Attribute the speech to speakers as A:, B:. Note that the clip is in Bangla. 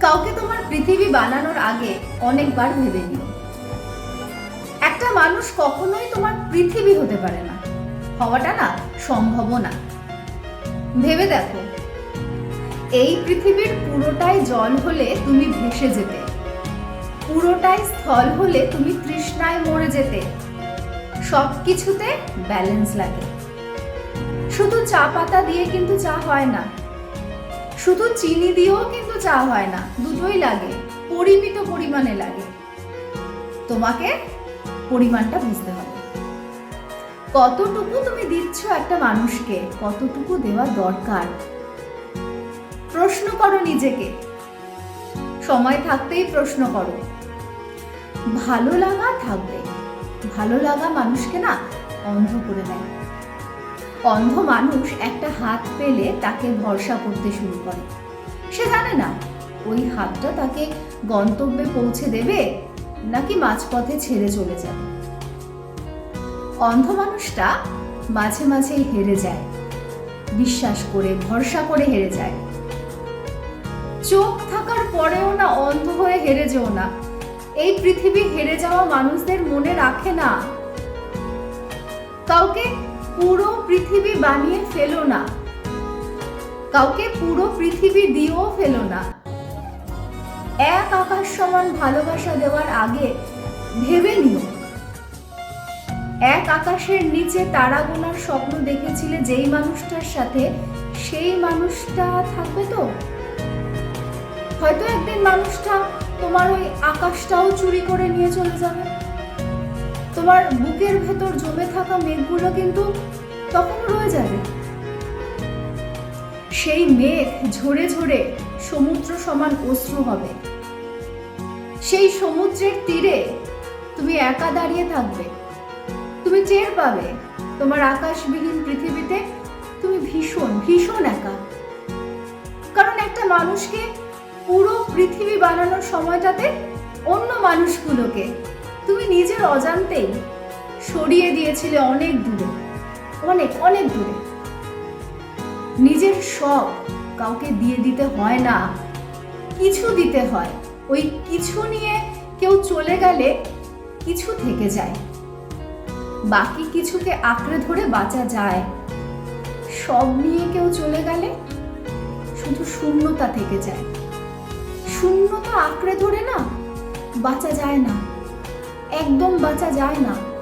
A: কাউকে তোমার পৃথিবী বানানোর আগে অনেকবার ভেবে নিও। একটা মানুষ কখনোই তোমার পৃথিবী হতে পারে না। হওয়াটা না সম্ভব না। ভেবে দেখো, এই পৃথিবীর পুরোটাই জল হলে তুমি ভেসে যেতে। পুরোটাই স্থল হলে তুমি তৃষ্ণায় মরে যেতে। সব কিছুতে ব্যালেন্স লাগে। শুধু চা পাতা দিয়ে কিন্তু চা হয় না। শুধু চিনি দিয়েও কিন্তু চা হয় না, দুটোই লাগে, পরিমিত পরিমাণে লাগে। তোমাকে পরিমাণটা বুঝতে হবে। কতটুকু তুমি দিচ্ছ একটা মানুষকে, কতটুকু দেওয়া দরকার? প্রশ্ন করো নিজেকে। সময় থাকতেই প্রশ্ন করো। ভালো লাগা থাকবে। ভালো লাগা মানুষকে না অন্ধ করে দেয়। অন্ধ মানুষ একটা হাত পেলে তাকে ভরসা করতে শুরু করে। সে জানে না, ওই হাতটা তাকে গন্তব্যে পৌঁছে দেবে নাকি মাঝপথে ছেড়ে চলে যাবে। অন্ধ মানুষটা মাঝে মাঝেই হেরে যায়, বিশ্বাস করে, ভরসা করে হেরে যায়। চোখ থাকার পরেও না অন্ধ হয়ে হেরে যেও না। এই পৃথিবী হেরে যাওয়া মানুষদের মনে রাখে না। কাউকে পুরো পৃথিবী বানিয়ে ফেলো না। কাউকে পুরো পৃথিবী দিয়েও ফেলো না। এক আকাশ সমান ভালোবাসা দেওয়ার আগে ভেবে নিও। এক আকাশের নিচে তারা গোনার স্বপ্ন দেখেছিলে যেই মানুষটার সাথে, সেই মানুষটা থাকবে তো? হয়তো একদিন মানুষটা তোমার ওই আকাশটাও চুরি করে নিয়ে চলে যাবে। তোমার বুকের ভেতর জমে থাকা মেঘগুলো কিন্তু তখনও রয়ে যাবে। সেই মেঘ ঝরে ঝরে সমুদ্র সমান অশ্রু হবে। সেই সমুদ্রের তীরে তুমি একা দাঁড়িয়ে থাকবে। তুমি টের পাবে, তোমার আকাশবিহীন পৃথিবীতে তুমি ভীষণ ভীষণ একা। কারণ একটা মানুষকে পুরো পৃথিবী বানানোর সময়টাতে অন্য মানুষগুলোকে তুমি নিজের অজান্তেই সরিয়ে দিয়েছিলে অনেক দূরে, অনেক অনেক দূরে। নিজের সব কাউকে দিয়ে দিতে হয় না, কিছু দিতে হয়। ওই কিছু নিয়ে কেউ চলে গেলে কিছু থেকে যায়। বাকি কিছুকে আঁকড়ে ধরে বাঁচা যায়। সব নিয়ে কেউ চলে গেলে শুধু শূন্যতা থেকে যায়। শূন্যতা আঁকড়ে ধরে না, বাঁচা যায় না। একদম বাঁচা যায় না।